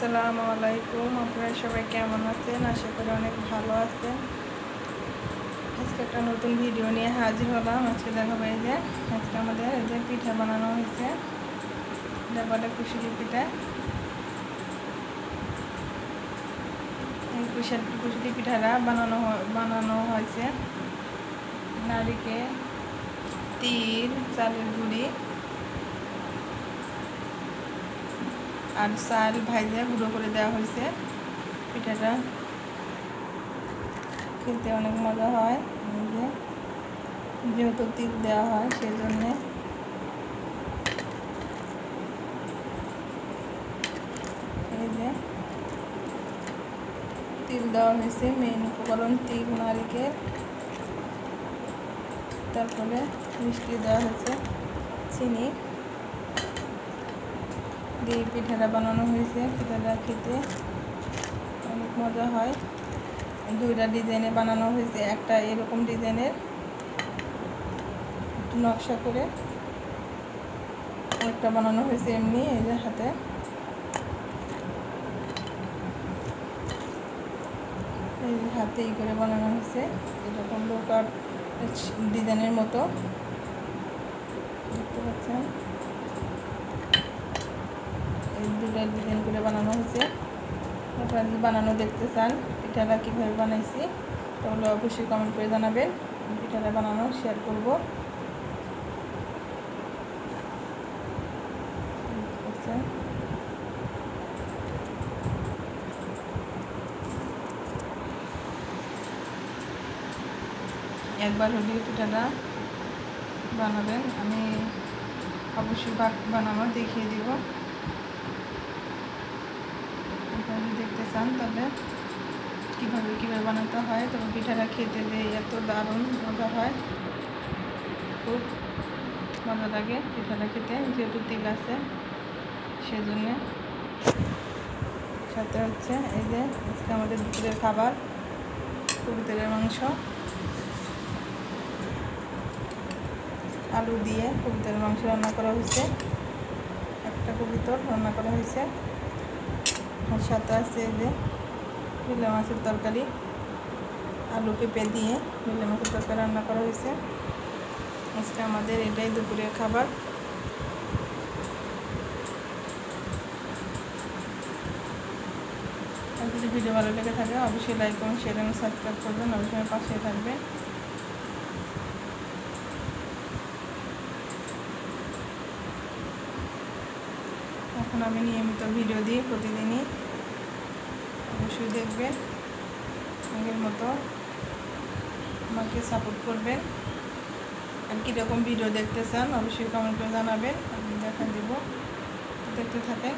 আসসালামু আলাইকুম। আপনারা সবাই কেমন আছেন? আশা করি অনেক ভালো আছেন। আজকে একটা নতুন ভিডিও নিয়ে হাজির হলাম। আজকে দেখাবো এই যে, আজকে আমাদের এই যে পিঠা বানানো হয়েছে। এটা বলে কুশলি পিঠা এই কুশল কুশলি পিঠাটা বানানো বানানো হয়েছে। নারিকেল, তিল, চালের গুঁড়ি। আর চাল ভাইজা গুঁড়ো করে দেওয়া হয়েছে পিঠাটা। খেতে অনেক মজা হয়। যেহেতু তিল দেওয়া হয় সেই জন্যে এই যে, তিল দেওয়া হয়েছে মেন উপকরণ তিল নারিকেল। তারপরে মিষ্টি দেওয়া হয়েছে, চিনি। দিয়ে পিঠাটা বানানো হয়েছে, পিঠাটা খেতে অনেক মজা হয়। দুইটা ডিজাইনে বানানো হয়েছে, একটা এরকম ডিজাইনের, একটু নকশা করে। একটা বানানো হয়েছে এমনি, এই যে হাতে। এই হাতে ই করে বানানো হয়েছে, এরকম লোকার ডিজাইনের মতো। দেখতে পাচ্ছেন? দুটা ডিজাইন করে বানানো হয়েছে। আপনারা যদি বানানো দেখতে চান, পিঠাটা কীভাবে বানাইছি, তাহলে অবশ্যই কমেন্ট করে জানাবেন। পিঠাটা বানানো শেয়ার করব। একবার হলেও পিঠাটা বানাবেন। আমি অবশ্যই বানানো দেখিয়ে দিব। আপনারা দেখতে চান তাহলে কীভাবে কীভাবে বানাতে হয়? তবে পিঠাটা খেতে দিয়ে এত দারুণ মজা হয়। খুব মজা লাগে পিঠাটা খেতে, যেহেতু তিল আছে, সেজন্যে। সাথে হচ্ছে এই যে আজকে আমাদের দুপুরের খাবার কবুতরের মাংস। আলু দিয়ে কবুতরের মাংস রান্না করা হয়েছে। একটা কবুতর রান্না করা হয়েছে। আর সাথে আছে যে বিলে মাছের তরকারি, আলু পেঁপে দিয়ে বিলে মাছের তরকারি রান্না করা হয়েছে। আজকে আমাদের এটাই দুপুরের খাবার। যদি ভিডিও ভালো লেগে থাকে, অবশ্যই লাইক করুন শেয়ার এবং সাবস্ক্রাইব করবেন। অবশ্যই পাশে থাকবেন। এখন আমি নিয়মিত ভিডিও প্রতিদিনই অবশ্যই দেখবেন আগের মতো আমাকে সাপোর্ট করবেন আর কীরকম ভিডিও দেখতে চান, অবশ্যই কমেন্ট করে জানাবেন। আমি দেখা দেবো। দেখতে থাকেন।